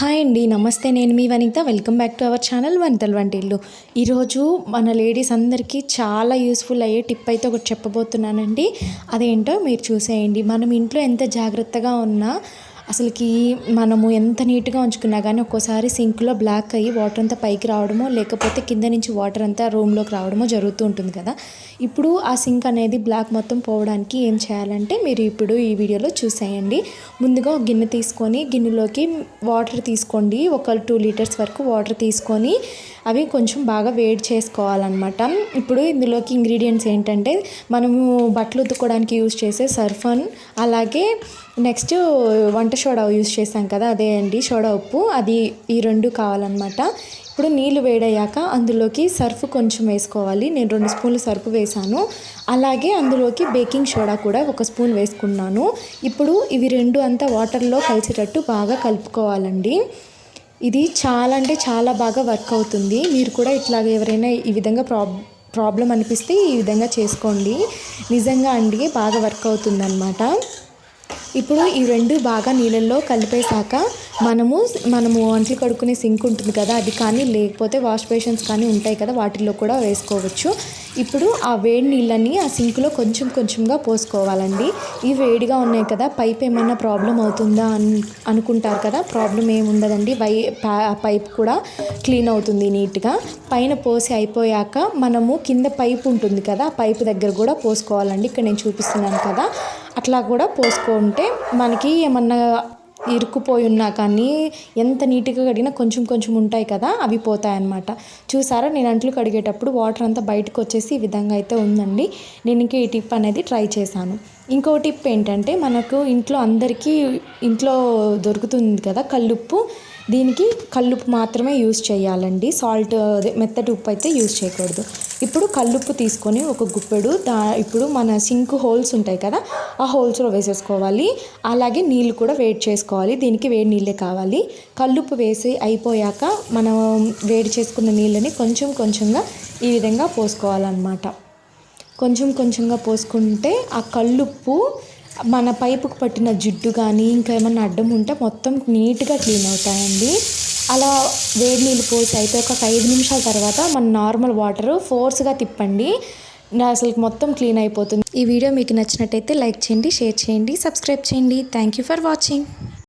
Hi అండి నమస్తే. నేను మీ Vanitha. Welcome back to our channel వనితలు వంటిల్లు ఈరోజు మన లేడీస్ అందరికీ చాలా యూస్ఫుల్ అయ్యే టిప్ అయితే ఒకటి చెప్పబోతున్నానండి. అదేంటో మీరు చూసేయండి. మనం ఇంట్లో ఎంత జాగ్రత్తగా ఉన్నా అసలుకి మనము ఎంత నీట్గా ఉంచుకున్నా కానీ ఒక్కోసారి సింక్లో బ్లాక్ అయ్యి వాటర్ అంతా పైకి రావడమో లేకపోతే కింద నుంచి వాటర్ అంతా రూమ్లోకి రావడమో జరుగుతూ ఉంటుంది కదా. ఇప్పుడు ఆ సింక్ అనేది బ్లాక్ మొత్తం పోవడానికి ఏం చేయాలంటే మీరు ఇప్పుడు ఈ వీడియోలో చూసేయండి. ముందుగా ఒక గిన్నె తీసుకొని గిన్నెలోకి వాటర్ తీసుకోండి. ఒక టూ లీటర్స్ వరకు వాటర్ తీసుకొని అవి కొంచెం బాగా వేడి చేసుకోవాలన్నమాట. ఇప్పుడు ఇందులోకి ఇంగ్రీడియంట్స్ ఏంటంటే మనము బట్టలు ఉతుక్కోవడానికి యూజ్ చేసే సర్ఫన్ అలాగే నెక్స్ట్ వంట సోడా యూజ్ చేసాం కదా అదే అండి. సోడా ఉప్పు అది ఈ రెండు కావాలన్నమాట. ఇప్పుడు నీళ్ళు వేడయ్యాక అందులోకి సర్ఫ్ కొంచెం వేసుకోవాలి. నేను రెండు స్పూన్లు సర్ఫ్ వేసాను అలాగే అందులోకి బేకింగ్ సోడా కూడా ఒక స్పూన్ వేసుకున్నాను. ఇప్పుడు ఇవి రెండు అంతా వాటర్లో కలిసేటట్టు బాగా కలుపుకోవాలండి. ఇది చాలా అంటే చాలా బాగా వర్క్ అవుతుంది. మీరు కూడా ఇట్లాగ ఎవరైనా ఈ విధంగా ప్రాబ్ ప్రాబ్లం అనిపిస్తే ఈ విధంగా చేసుకోండి. నిజంగా అండి బాగా వర్క్ అవుతుందన్నమాట. ఇప్పుడు ఈ రెండు బాగా నీళ్ళల్లో కలిపేశాక మనము మనము వంటలు కడుక్కునే సింక్ ఉంటుంది కదా అది కానీ లేకపోతే వాష్ బేషన్స్ కానీ ఉంటాయి కదా వాటిల్లో కూడా వేసుకోవచ్చు. ఇప్పుడు ఆ వేడి నీళ్ళని ఆ సింక్లో కొంచెం కొంచెంగా పోసుకోవాలండి. ఈ వేడిగా ఉన్నాయి కదా పైప్ ఏమన్నా ప్రాబ్లం అవుతుందా అని అనుకుంటారు కదా ప్రాబ్లం ఏముండదండి వై పైప్ కూడా క్లీన్ అవుతుంది నీట్గా. పైన పోసి అయిపోయాక మనము కింద పైప్ ఉంటుంది కదా పైప్ దగ్గర కూడా పోసుకోవాలండి. ఇక్కడ నేను చూపిస్తున్నాను కదా. అట్లా కూడా పోసుకుంటే మనకి ఏమన్నా ఇరుక్కుపోయి ఉన్నా కానీ ఎంత నీట్గా కడిగినా కొంచెం కొంచెం ఉంటాయి కదా అవి పోతాయన్నమాట. చూసారా? నేను అంట్లు కడిగేటప్పుడు వాటర్ అంతా బయటకు వచ్చేసి ఈ విధంగా అయితే ఉందండి. నేను ఇంకా ఈ టిప్ అనేది ట్రై చేశాను. ఇంకో టిప్ ఏంటంటే మనకు ఇంట్లో అందరికీ ఇంట్లో దొరుకుతుంది కదా కల్లుప్పు దీనికి కల్లుప్పు మాత్రమే యూస్ చేయాలండి. సాల్ట్ అదే మెత్తటి ఉప్పు అయితే యూస్ చేయకూడదు. ఇప్పుడు కల్లుప్పు తీసుకొని ఒక గుప్పెడు దా ఇప్పుడు మన సింక్ హోల్స్ ఉంటాయి కదా ఆ హోల్స్లో వేసేసుకోవాలి. అలాగే నీళ్ళు కూడా వేడి చేసుకోవాలి. దీనికి వేడి నీళ్ళే కావాలి. కల్లుప్పు వేసి అయిపోయాక మనం వేడి చేసుకున్న నీళ్ళని కొంచెం కొంచెంగా ఈ విధంగా పోసుకోవాలన్నమాట. కొంచెం కొంచెంగా పోసుకుంటే ఆ కల్లుప్పు మన పైపుకు పట్టిన జిడ్డు కానీ ఇంకా ఏమన్నా అడ్డం ఉంటే మొత్తం నీట్గా క్లీన్ అవుతాయండి. అలా వేడి నీళ్ళు పోసి అయితే ఒక ఐదు నిమిషాల తర్వాత మన నార్మల్ వాటర్ ఫోర్స్గా తిప్పండి. అసలు మొత్తం క్లీన్ అయిపోతుంది. ఈ వీడియో మీకు నచ్చినట్టయితే లైక్ చేయండి షేర్ చేయండి సబ్స్క్రైబ్ చేయండి. Thank you for watching.